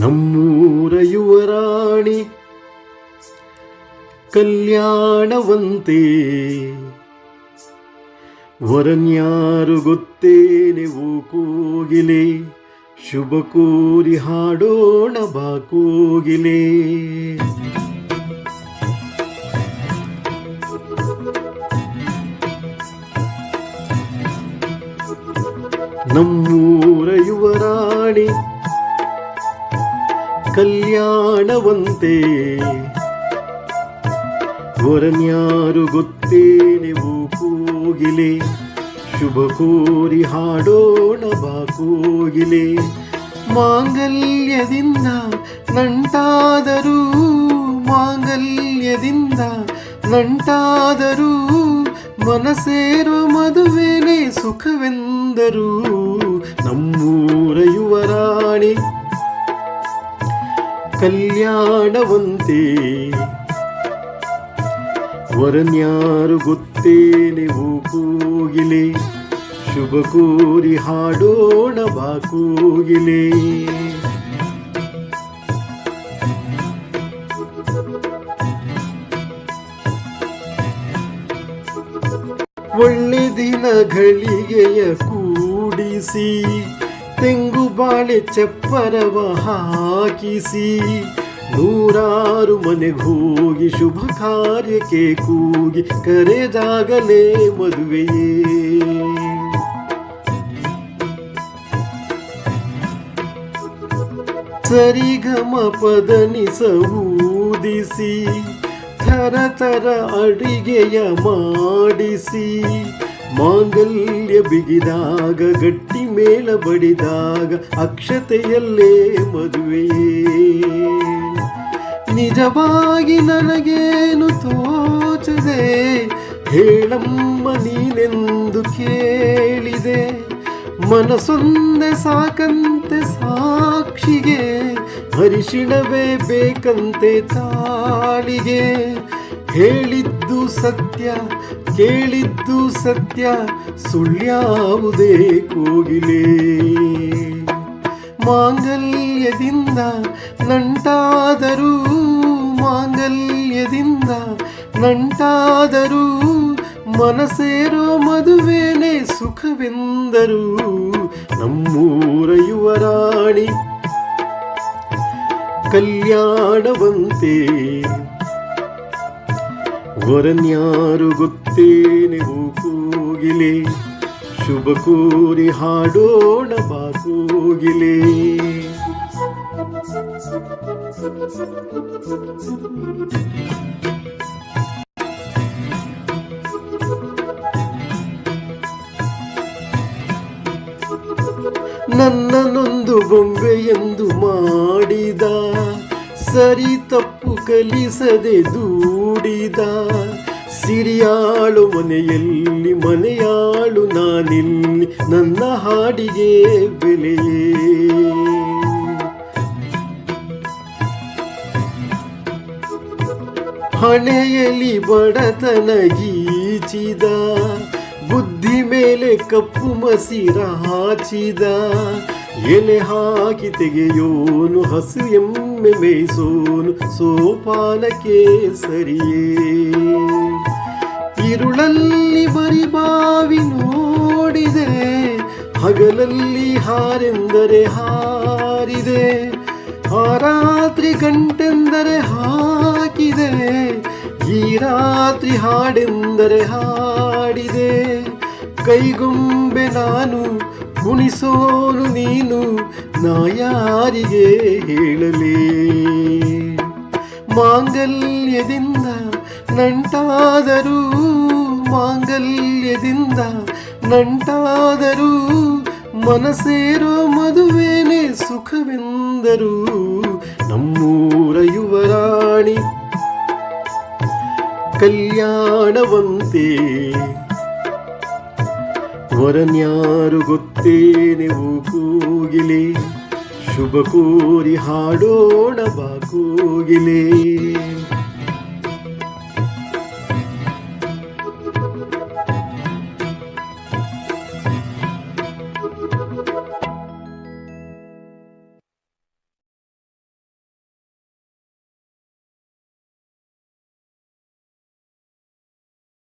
ನಮ್ಮೂರ ಯುವರಾಣಿ ಕಲ್ಯಾಣವಂತೆ. ವರನ್ಯಾರು ಗೊತ್ತೇನೆ ಓ ಕೋಗಿಲೆ ಶುಭ ಕೋರಿ ಹಾಡೋಣ ಬಾ ಕೋಗಿಲೆ. ನಮ್ಮೂರ ಯುವರಾಣಿ ಕಲ್ಯಾಣವಂತೆ. ಹೊರನ್ಯಾರು ಗೊತ್ತೇನೆ ಕೋಗಿಲೆ. ಶುಭ ಕೋರಿ ಹಾಡೋಣ, ಬಾ ಕೋಗಿಲೆ. ಮಾಂಗಲ್ಯದಿಂದ ನಂಟಾದರೂ ಮಾಂಗಲ್ಯದಿಂದ ನಂಟಾದರೂ ಮನಸೇರೋ ಮದುವೆನೇ ಸುಖವೆಂದರೂ, ನಮ್ಮೂರ ಯುವರಾಣಿ ಕಲ್ಯಾಣವಂತೆ. ವರನ್ಯಾರು ಗೊತ್ತೇನೆ ಓ ಕೋಗಿಲೆ ಶುಭ ಕೋರಿ ಹಾಡೋಣ ಬಾ ಕೋಗಿಲೆ. ಒಳ್ಳೆ ದಿನಗಳಿಗೆಯ ಕೂಡಿಸಿ ತೆಂಗು ಬಾಳೆ ಚಪ್ಪರವ ಹಾಕಿಸಿ, ನೂರಾರು ಮನೆಗೋಗಿ ಶುಭ ಕಾರ್ಯಕ್ಕೆ ಕೂಗಿ ಕರೆದಾಗಲೇ ಮದುವೆಯೇ. ಸರಿಗಮ ಪದನಿಸ ಊದಿಸಿ, ಥರ ಥರ ಅಡಿಗೆಯ ಮಾಡಿಸಿ ಮಾಂಗಲ್ಯ ಬಿಗಿದಾಗ, ಗಟ್ಟಿ ಮೇಳ ಬಡಿದಾಗ, ಅಕ್ಷತೆಯಲ್ಲೇ ಮದುವೆಯೇ. ನಿಜವಾಗಿ ನನಗೇನು ತೋಚದೆ, ಹೇಳಮ್ಮ ನೀನೆಂದು ಕೇಳಿದೆ. ಮನಸೊಂದೆ ಸಾಕಂತೆ ಸಾಕ್ಷಿಗೆ, ಹರಿಶಿಣವೇ ಬೇಕಂತೆ ತಾಳಿಗೆ. ಹೇಳಿದ್ದು ಸತ್ಯ ಕೇಳಿದ್ದು ಸತ್ಯ ಸುಳ್ಯಾವುದೇ ಕೋಗಿಲೆ. ಮಾಂಗಲ್ಯದಿಂದ ನಂಟಾದರೂ ಮಾಂಗಲ್ಯದಿಂದ ನಂಟಾದರೂ ಮನಸೇರೋ ಮದುವೆನೆ ಸುಖವೆಂದರೂ ನಮ್ಮೂರ ಯುವರಾಣಿ ಕಲ್ಯಾಣವಂತೆ. ವರನ್ಯಾರು ಗೊತ್ತೇನೆ ಕೂಗಿಲಿ. ಶುಭ ಕೋರಿ ಹಾಡೋಣ ಬಾ ನನ್ನ ನನ್ನನೊಂದು ಬೊಂಬೆ ಎಂದು ಮಾಡಿದ ಸರಿ ತಪ್ಪು ಕಲಿಸದೆ ದೂಡಿದ ಸಿರಿಯಾಳು ಮನೆಯಲ್ಲಿ ಮನೆಯಾಳು ನಾನಿಲ್ಲಿ ನನ್ನ ಹಾಡಿಗೆ ಬೆಲೆಯೇ. ಹಣೆಯಲ್ಲಿ ಬಡತನ ಗೀಚಿದ ಮೇಲೆ ಕಪ್ಪು ಮಸೀರ ಹಾಚಿದ, ಎಲೆ ಹಾಕಿ ತೆಗೆಯೋನು, ಹಸು ಎಮ್ಮೆ ಮೇಯಿಸೋನು ಸೋಪಾನಕ್ಕೆ ಸರಿಯೇ. ಇರುಳಲ್ಲಿ ಬರಿಬಾವಿ ನೋಡಿದೆ, ಹಗಲಲ್ಲಿ ಹಾರೆಂದರೆ ಹಾರಿದೆ ಆ ರಾತ್ರಿ ಗಂಟೆಂದರೆ ಹಾಕಿದೆ, ಈ ರಾತ್ರಿ ಹಾಡೆಂದರೆ ಹಾ ಕೈಗೊಂಬೆ ನಾನು ಗುಣಿಸೋನು ನೀನು, ನಾ ಯಾರಿಗೆ ಹೇಳಲೇ? ಮಾಂಗಲ್ಯದಿಂದ ನಂಟಾದರೂ ಮಾಂಗಲ್ಯದಿಂದ ನಂಟಾದರೂ, ಮನಸೇರೋ ಮದುವೆನೇ ಸುಖವೆಂದರು, ನಮ್ಮೂರ ಯುವರಾಣಿ ಕಲ್ಯಾಣವಂತೆ ವರನ್ಯಾರು ಗೊತ್ತೇ ನೀವು ಕೂಗಿಲಿ. ಶುಭ ಕೋರಿ ಹಾಡೋಣ ಬಾ ಕೋಗಿಲೆ.